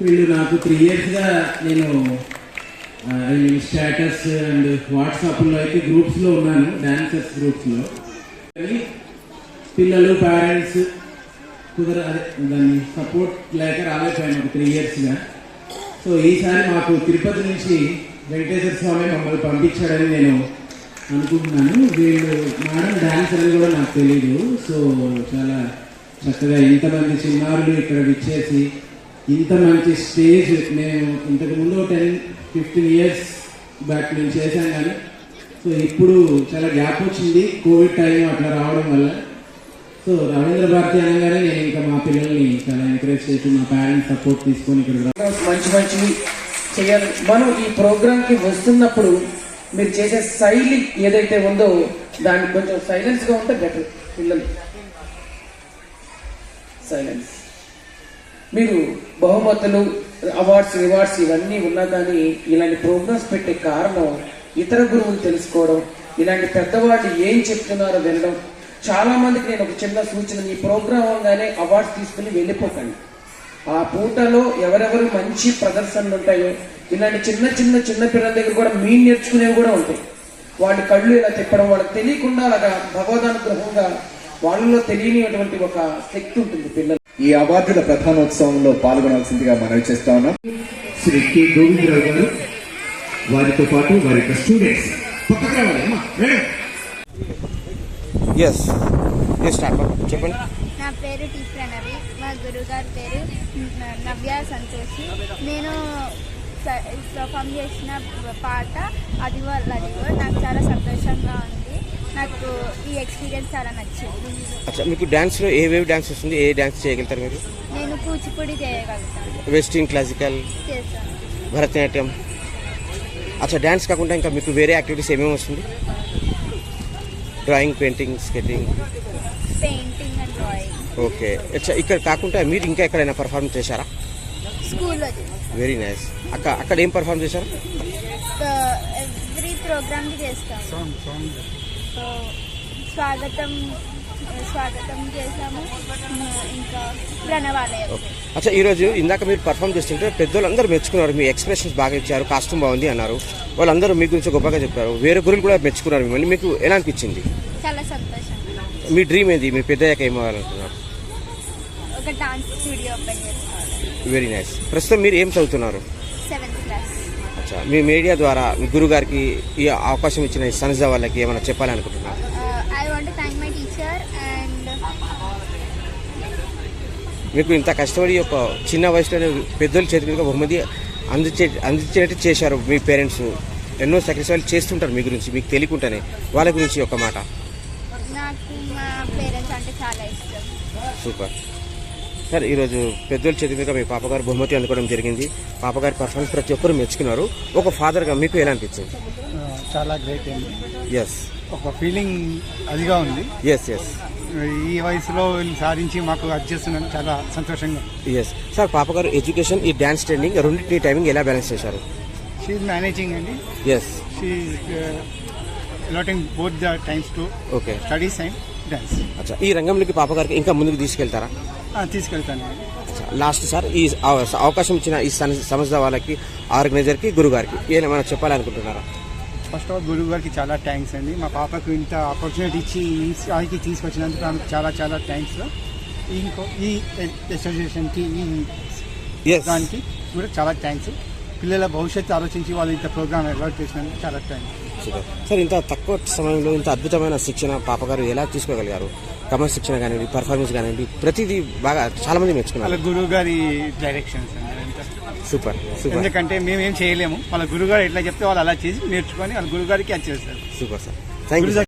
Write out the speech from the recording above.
వీళ్ళు నాకు త్రీ ఇయర్స్గా నేను ఐ మీన్ స్టేటస్ అండ్ వాట్సాప్లో అయితే గ్రూప్స్లో ఉన్నాను డాన్సర్స్ గ్రూప్స్లో కానీ పిల్లలు పేరెంట్స్ కుదర దాన్ని సపోర్ట్ లేక రాలేకపోయాను ఒక త్రీ ఇయర్స్గా సో ఈసారి మాకు తిరుపతి నుంచి వెంకటేశ్వర స్వామి మమ్మల్ని పంపించాడని నేను అనుకుంటున్నాను. వీళ్ళు మేడం డాన్స్ అని కూడా నాకు తెలియదు సో చాలా చక్కగా ఇంతమంది చిన్నారులు ఇక్కడ విచ్చేసి ఇంత మంచి స్టేజ్ నేను ఇంతకు ముందు టెన్ ఫిఫ్టీన్ ఇయర్స్ బ్యాక్ నేను చేశాను కానీ సో ఇప్పుడు చాలా గ్యాప్ వచ్చింది కోవిడ్ టైం అట్లా రావడం వల్ల. సో రవీంద్ర భారతి అనగానే నేను ఇంకా మా పిల్లల్ని చాలా ఎంకరేజ్ చేసి మా పేరెంట్స్ సపోర్ట్ తీసుకొని ఇక్కడ మంచి మంచివి చేయాలి. మనం ఈ ప్రోగ్రామ్కి వస్తున్నప్పుడు మీరు చేసే శైలి ఏదైతే ఉందో దాన్ని కొంచెం సైలెన్స్గా ఉంటే బెటర్ పిల్లలు. సైలెన్స్ మీరు బహుమతులు అవార్డ్స్ రివార్డ్స్ ఇవన్నీ ఉన్నా కానీ ఇలాంటి ప్రోగ్రామ్స్ పెట్టే కారణం ఇతర గురువులు తెలుసుకోవడం ఇలాంటి పెద్దవాళ్ళు ఏం చెప్తున్నారో వినడం. చాలా మందికి నేను ఒక చిన్న సూచన ఈ ప్రోగ్రామ్ అవగానే అవార్డ్స్ తీసుకుని వెళ్ళిపోకండి ఆ పూటలో ఎవరెవరు మంచి ప్రదర్శనలు ఉంటాయో ఇలాంటి చిన్న చిన్న చిన్న పిల్లల దగ్గర కూడా మీ నేర్చుకునేవి కూడా ఉంటాయి. వాళ్ళ కళ్ళు ఇలా తిప్పడం వాళ్ళకి తెలియకుండా అలాగా భగవదానుగ్రహంగా వాళ్ళలో తెలియనిటువంటి ఒక శక్తి ఉంటుంది పిల్లలు ఈ అవార్డుల ప్రధానోత్సవంలో పాల్గొనాల్సిందిగా మనవి చేస్తా ఉన్నాం. శ్రీ కె. గోవిందరావు గారు వారితో పాటు వారి యొక్క స్టూడెంట్స్. పక్కకు రావాలి ఎస్ చెప్పండి. నా పేరు టీ ప్రణవి మా గురుగారి పేరు నవ్య సంతోషి. నేను స- పర్ఫామ్ చేసిన పాట అదిగో అదిగో నాకు చాలా సంతోషంగా ఉంది. నాకు ఈ ఎక్స్పీరియన్స్ చాలా నచ్చింది. అచ్చా మీకు డ్యాన్స్లో ఏ వేవ్ డ్యాన్స్ వస్తుంది? ఏ డ్యాన్స్ చేయగలుగుతారు మీరు? నేను కూచిపూడి చేయగలుగుతాను. వెస్టర్న్ క్లాసికల్ చేస్తాను భరతనాట్యం. అచ్చా డ్యాన్స్ కాకుండా ఇంకా మీకు వేరే యాక్టివిటీస్ ఏమేమి వస్తుంది? Drawing painting skating painting and drawing okay అచ్చా ఇక్కడ కాకుండా మీరు ఇంకా ఎక్కడైనా పర్ఫార్మ్ చేశారా? స్కూల్లో వెరీ నైస్ అక్క అక్కడ ఏం పర్ఫార్మ్ చేశారు? ఎవ్రీ ప్రోగ్రామ్కి చేస్తాము సో స్వాగతం స్వాగతం చేసాము ఇంకా ప్రణవాలయం. అచ్చా ఈరోజు ఇందాక మీరు పర్ఫామ్ చేస్తుంటే పెద్దోళ్ళందరూ మెచ్చుకున్నారు మీ ఎక్స్ప్రెషన్స్ బాగా ఇచ్చారు కాస్ట్యూమ్ బాగుంది అన్నారు. వాళ్ళందరూ మీ గురించి గొప్పగా చెప్పారు. వేరే గురువులు కూడా మెచ్చుకున్నారు మిమ్మల్ని. మీకు ఎలా అనిపించింది? చాలా సంతోషంగా మీ డ్రీమ్ ఏంది? మీ పెద్దయ్యాక ఏమవ్వాలనుకున్నారు ఒక డాన్స్ స్టూడియో ఓపెన్ చేసుకోవాలి వెరీ నైస్ ప్రస్తుతం మీరు ఏం చదువుతున్నారు? సెవెంత్ క్లాస్ అచ్చా మీ మీడియా ద్వారా మీ గురువు గారికి ఈ అవకాశం ఇచ్చిన ఈ సన్జా వాళ్ళకి ఏమైనా చెప్పాలనుకుంటున్నారు? I want thank my teacher and మీకు ఇంత కష్టపడి ఒక చిన్న వయసులోనే పెద్దోళ్ళ చేతి మీద బహుమతి అందించే అందించేటట్టు చేశారు మీ పేరెంట్స్. ఎన్నో సాక్రిఫైస్ చేస్తుంటారు మీ గురించి మీకు తెలియకుండానే. వాళ్ళ గురించి ఒక మాట. నాకు మా పేరెంట్స్ అంటే చాలా ఇష్టం. సూపర్. సార్ ఈరోజు పెద్దోళ్ళ చేతి మీద మీ పాపగారు బహుమతి అందుకోవడం జరిగింది. పాపగారి పర్ఫార్మెన్స్ ప్రతి ఒక్కరు మెచ్చుకున్నారు. ఒక ఫాదర్గా మీకు ఎలా అనిపించింది? చాలా గ్రేట్ అండి. ఎస్ ఒక ఫీలింగ్ అదిగా ఉంది. ఎస్ ఎస్ ఈ వయసులో వీళ్ళు సాధించి మాకు చేస్తున్నాను చాలా సంతోషంగా ఎస్ సార్ పాపగారు ఎడ్యుకేషన్ ఈ డ్యాన్స్ ట్రైనింగ్ రెండింటి టైమింగ్ ఎలా బ్యాలెన్స్ చేశారు? షీఈ్ మేనేజింగ్ అండి. Yes she allotting both the times to okay studies and dance అచ్చా. ఈ రంగంలోకి పాపగారికి ఇంకా ముందుకు తీసుకెళ్తారా? తీసుకెళ్తాను. లాస్ట్ సార్ ఈ అవ- అవకాశం ఇచ్చిన ఈ సంస్థ వాళ్ళకి ఆర్గనైజర్కి గురుగారికి ఏమైనా చెప్పాలనుకుంటున్నారా? ఫస్ట్ ఆఫ్ ఆల్ గురువు గారికి చాలా థ్యాంక్స్ అండి. మా పాపకు ఇంత ఆపర్చునిటీ ఇచ్చి ఈ స్థాయికి తీసుకొచ్చినందుకు ఆమెకు చాలా చాలా థ్యాంక్స్ ఇంకో ఈ అసోసియేషన్కి ఈ దానికి కూడా చాలా థ్యాంక్స్ పిల్లల భవిష్యత్తు ఆలోచించి వాళ్ళు ఇంత ప్రోగ్రామ్ అలవాటు చేసినందుకు చాలా థ్యాంక్స్ సార్ ఇంత తక్కువ సమయంలో ఇంత అద్భుతమైన శిక్షణ పాపగారు ఎలా తీసుకోగలిగారు? క్రమశిక్షణ కానివ్వండి పర్ఫార్మెన్స్ కానివ్వండి ప్రతిదీ బాగా చాలా మంది వాళ్ళ మెచ్చుకున్నారు గురువు గారి డైరెక్షన్స్. Super super. ఎందుకంటే మేము ఏం చేయలేము. వాళ్ళ గురుగారు ఎట్లా చెప్తే వాళ్ళు అలా చేసి నేర్చుకొని వాళ్ళ గురుగారికి అది చేస్తారు. Super sir. Thank you